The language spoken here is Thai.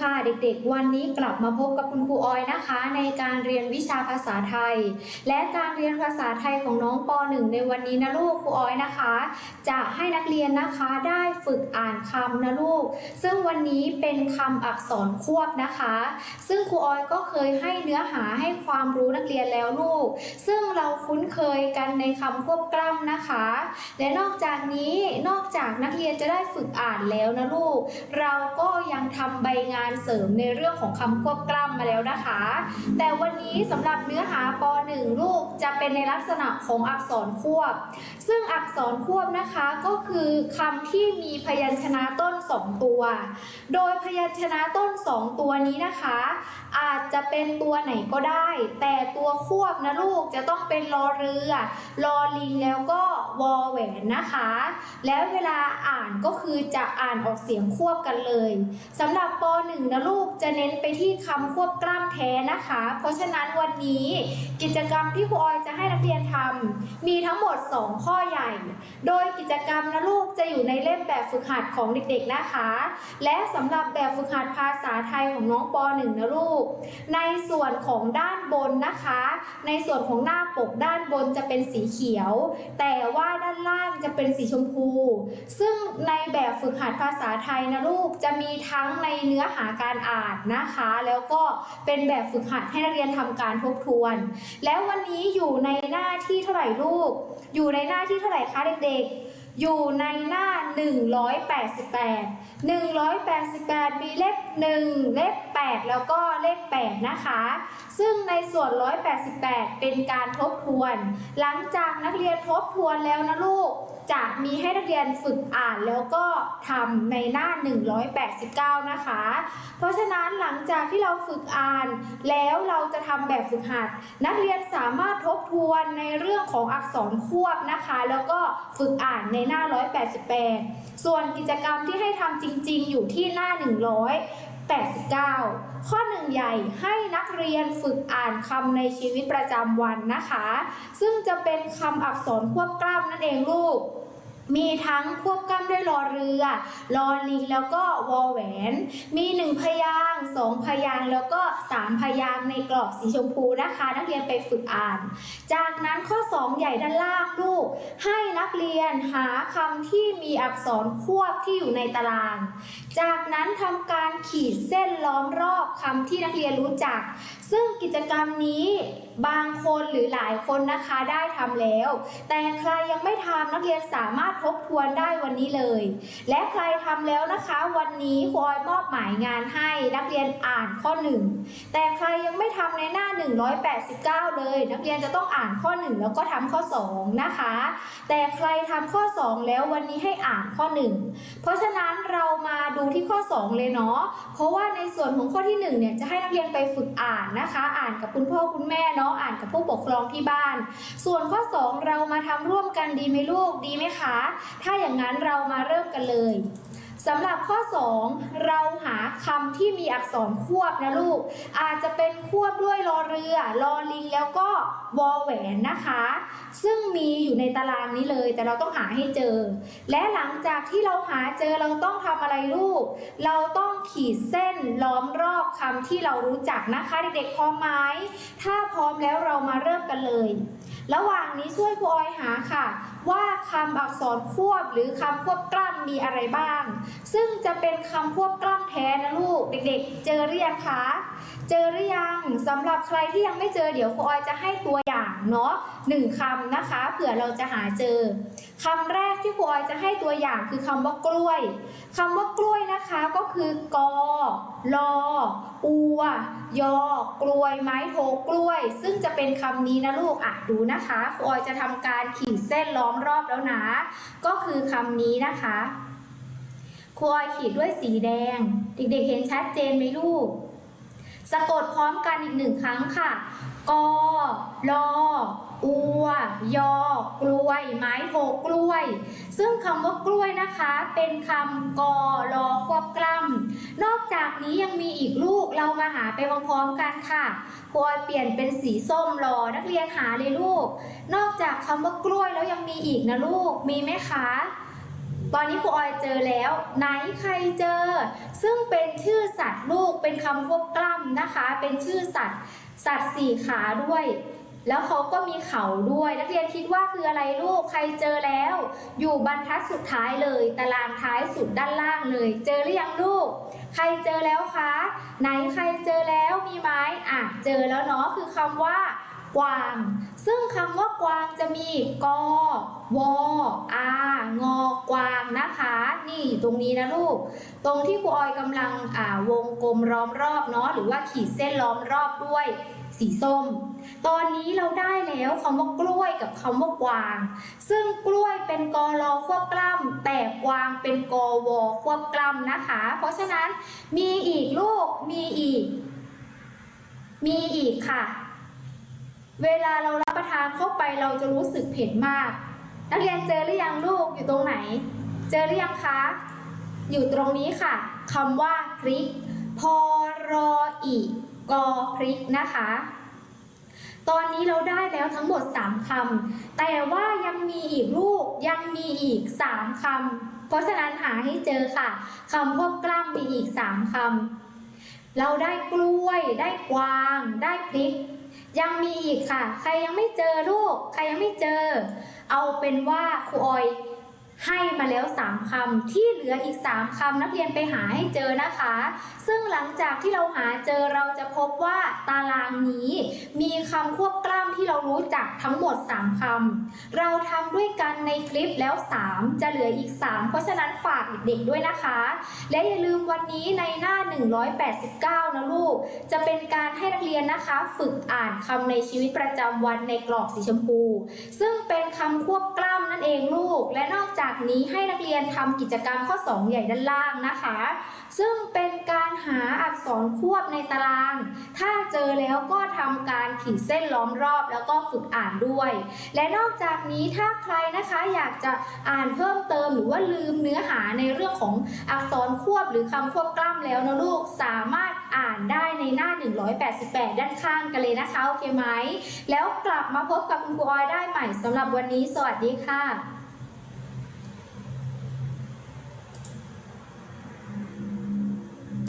ค่ะเด็กๆ วันนี้กลับมาพบกับคุณครูออยนะคะ ในการเรียนวิชาภาษาไทย และการเรียนภาษาไทยของน้องป .1 ในวันนี้นะลูกครูออยนะคะ จะให้นักเรียนนะคะได้ฝึกอ่านคำนะลูก ซึ่งวันนี้เป็นคำอักษรควบนะคะ ซึ่งครูออยก็เคยให้เนื้อหาให้ความรู้นักเรียนแล้วลูก ซึ่งเราคุ้นเคยกันในคำควบกล้ำนะคะ และนอกจากนี้นอกจากนักเรียนจะได้ฝึกอ่านแล้วนะลูก เราก็ยัง ทำใบงานเสริมในเรื่องของคำควบกล้ำมาแล้วนะคะ แต่วันนี้สำหรับเนื้อหาป .1 ลูกจะเป็นในลักษณะของอักษรควบ ซึ่งอักษรควบนะคะก็คือคำที่มีพยัญชนะต้น 2ตัว โดยพยัญชนะต้น2ตัวนี้นะคะ อาจจะเป็นตัวไหนก็ได้ แต่ตัวควบนะลูกจะต้องเป็นรอเรือรอลิงแล้วก็วอแหวนนะคะ แล้วเวลาอ่านก็คือจะอ่านออกเสียงควบกันเลยสำหรับป .1 นะลูกจะเน้นไปที่คำควบกล้ามแท้นะคะ เพราะฉะนั้นวันนี้กิจกรรมที่ครูออยจะให้นักเรียนทำมีทั้งหมด 2 ข้อใหญ่ โดยกิจกรรมนะลูกจะอยู่ในเล่มแบบฝึกหัดของเด็กๆนะคะ และสำหรับแบบฝึกหัดภาษาไทยของน้องป .1 นะลูก ในส่วนของด้านบนนะคะ ในส่วนของหน้าปกด้านบนจะเป็นสีเขียว แต่ว่าด้านล่างจะเป็นสีชมพู ซึ่งในแบบฝึกหัดภาษาไทยนะลูกจะมีทั้งในเนื้อหาการอ่านนะคะ แล้วก็เป็นแบบฝึกหัดให้นักเรียนทำการทบทวน แล้ววันนี้อยู่ในหน้าที่เท่าไหร่ลูก อยู่ในหน้าที่เท่าไหร่คะเด็กๆ อยู่ในหน้า 188 188 มีเลข 1 เลข 8 แล้วก็เลข 8 นะคะ ซึ่งในส่วน 188 เป็นการทบทวน หลังจากนักเรียนทบทวนแล้วนะลูก จะมีให้นักเรียนฝึกอ่านแล้วก็ทำในหน้า 189 นะคะ เพราะฉะนั้นหลังจากที่เราฝึกอ่าน แล้วเราจะทำแบบฝึกหัด นักเรียนสามารถทบทวนในเรื่องของอักษรควบนะคะ แล้วก็ฝึกอ่านในหน้า188 ส่วนกิจกรรมที่ให้ทำจริง ๆ อยู่ที่หน้า 189 ข้อหนึ่งใหญ่ให้นักเรียนฝึกอ่านคำในชีวิตประจำวันนะคะ ซึ่งจะเป็นคำอักษรควบกล้ำนั่นเองลูก มีทั้งควบกล้ำด้วยรอเรือรอลิงแล้วก็วอแหวน มีหนึ่งพยางสองพยางแล้วก็สามพยางในกรอบสีชมพูนะคะ นักเรียนไปฝึกอ่าน จากนั้นข้อ 2 ใหญ่ด้านล่างลูก ให้นักเรียนหาคำที่มีอักษรควบที่อยู่ในตาราง จากนั้นทำการขีดเส้นล้อมรอบคำที่นักเรียนรู้จัก ซึ่งกิจกรรมนี้บางคนหรือหลายคนนะคะได้ทำแล้ว แต่ใครยังไม่ทำนักเรียนสามารถทบทวนได้วันนี้เลย และใครทำแล้วนะคะ วันนี้ครูออยมอบหมายงานให้นักเรียนอ่านข้อ 1 แต่ใครยังไม่ทำในหน้า 189 เลย นักเรียนจะต้องอ่านข้อ 1 แล้วก็ทำข้อ 2 นะคะ แต่ใครทำข้อ 2 แล้ววันนี้ให้อ่านข้อ 1 เพราะฉะนั้นเรามาดูที่ข้อ 2 เลยเนาะเพราะว่าในส่วนของข้อที่ 1 เนี่ยจะให้นักเรียนไปฝึกอ่านนะคะ อ่านกับคุณพ่อคุณแม่เนาะอ่านกับผู้ปกครองที่บ้าน ส่วนข้อ 2 เรามาทำร่วมกันดีไหมลูกดีไหมคะถ้าอย่างนั้นเรามาเริ่มกันเลยสำหรับข้อ 2 เราหาคำที่มีอักษรควบนะลูก อาจจะเป็นควบด้วยรอเรือรอลิงแล้วก็วอแหวนนะคะ ซึ่งมีอยู่ในตารางนี้เลย แต่เราต้องหาให้เจอ และหลังจากที่เราหาเจอเราต้องทำอะไรลูก เราต้องขีดเส้นล้อมรอบคำที่เรารู้จักนะคะ เด็กๆพร้อมไหมถ้าพร้อมแล้วเรามาเริ่มกันเลย ระหว่างนี้ช่วยครูออยหาค่ะ ว่าคำอักษรควบหรือคำควบกล้ำมีอะไรบ้าง ซึ่งจะเป็นคำควบกล้ำแท้นะลูก เด็กๆ เจอหรือยังคะ เจอหรือยังสำหรับใครที่ยังไม่เจอเดี๋ยวครูออยจะให้ตัว เนาะหนึ่งคำนะคะเผื่อเราจะหาเจอคำแรกที่ครูออยจะให้ตัวอย่างคือคำว่ากล้วยคำว่ากล้วยนะคะก็คือกอลออัวยอกล้วยไม้โทกล้วย ซึ่งจะเป็นคำนี้นะลูกอะดูนะคะครูออยจะทำการขีดเส้นล้อมรอบแล้วนะ ก็คือคำนี้นะคะครูออยขีดด้วยสีแดง เด็กๆเห็นชัดเจนไหมลูก สะกดพร้อมกันอีกหนึ่งครั้งค่ะ กอลออัว ยอ กล้วย ไม้โทกล้วย ซึ่งคำว่ากล้วยนะคะ เป็นคำกอลอควบกล้ำนอกจากนี้ยังมีอีกลูกเรามาหาไปพร้อมๆกันค่ะพอยเปลี่ยนเป็นสีส้มรอนักเรียนหาเลยลูก นอกจากคำว่ากล้วยแล้วยังมีอีกนะลูก มีไหมคะ ตอนนี้ครูออยเจอแล้ว ไหนใครเจอ ซึ่งเป็นชื่อสัตว์ลูกเป็นคำควบกล้ำนะคะ เป็นชื่อสัตว์ สัตว์สี่ขาด้วย แล้วเขาก็มีเขาด้วย นักเรียนคิดว่าคืออะไรลูก ใครเจอแล้ว อยู่บรรทัดสุดท้ายเลย ตารางท้ายสุดด้านล่างเลย เจอหรือยังลูก ใครเจอแล้วคะ ไหนใครเจอแล้วมีไหมอะ เจอแล้วเนาะ คือคำว่า กวาง ซึ่งคำว่ากวางจะมีกอวออางอกวางนะคะ นี่ตรงนี้นะลูก ตรงที่ครูออยกำลังอ่าวงกลมล้อมรอบเนาะหรือว่าขีดเส้นล้อมรอบด้วยสีส้ม ตอนนี้เราได้แล้วคำว่ากล้วยกับคำว่ากวาง ซึ่งกล้วยเป็นกอรอควบกล้ำแต่กวางเป็นกอวอควบกล้ำนะคะ เพราะฉะนั้นมีอีกลูกมีอีก มีอีกค่ะ เวลาเรารับประทานเข้าไปเราจะรู้สึกเผ็ดมาก นักเรียนเจอหรือยังลูกอยู่ตรงไหน เจอหรือยังคะ อยู่ตรงนี้ค่ะคำว่าพริก พอรออีกกอพริกนะคะ ตอนนี้เราได้แล้วทั้งหมด 3คำแต่ว่ายังมีอีกลูกยังมีอีก 3คำเพราะฉะนั้นหาให้เจอค่ะคำควบกล้ำมีอีก 3คำ เราได้กล้วย ได้กวาง ได้พริก ยังมีอีกค่ะ ใครยังไม่เจอลูก ใครยังไม่เจอ เอาเป็นว่าครูออย ให้มาแล้ว 3คำที่เหลืออีก 3คำนักเรียนไปหาให้เจอนะคะ ซึ่งหลังจากที่เราหาเจอเราจะพบว่าตารางนี้ มีคำควบกล้ำที่เรารู้จักทั้งหมด 3คำเราทำด้วยกันในคลิปแล้ว 3 จะเหลืออีก 3 เพราะฉะนั้นฝากเด็กๆด้วยนะคะ และอย่าลืมวันนี้ในหน้า 189 นะลูก จะเป็นการให้นักเรียนนะคะ ฝึกอ่านคำในชีวิตประจำวันในกรอบสีชมพู ซึ่งเป็นคำควบกล้ำ นั่นเองลูก และนอกจากนี้ให้นักเรียนทำกิจกรรมข้อ 2 ใหญ่ด้านล่างนะคะ ซึ่งเป็นการหาอักษรควบในตาราง ถ้าเจอแล้วก็ทำการขีดเส้นล้อมรอบแล้วก็ฝึกอ่านด้วย และนอกจากนี้ถ้าใครนะคะอยากจะอ่านเพิ่มเติมหรือว่าลืมเนื้อหาในเรื่องของอักษรควบหรือคำควบกล้ำแล้วนะลูกสามารถอ่านได้ในหน้า 188 ด้านข้างกันเลยนะคะ โอเคไหม แล้วกลับมาพบกับคุณครูออยได้ใหม่สำหรับวันนี้ สวัสดีค่ะ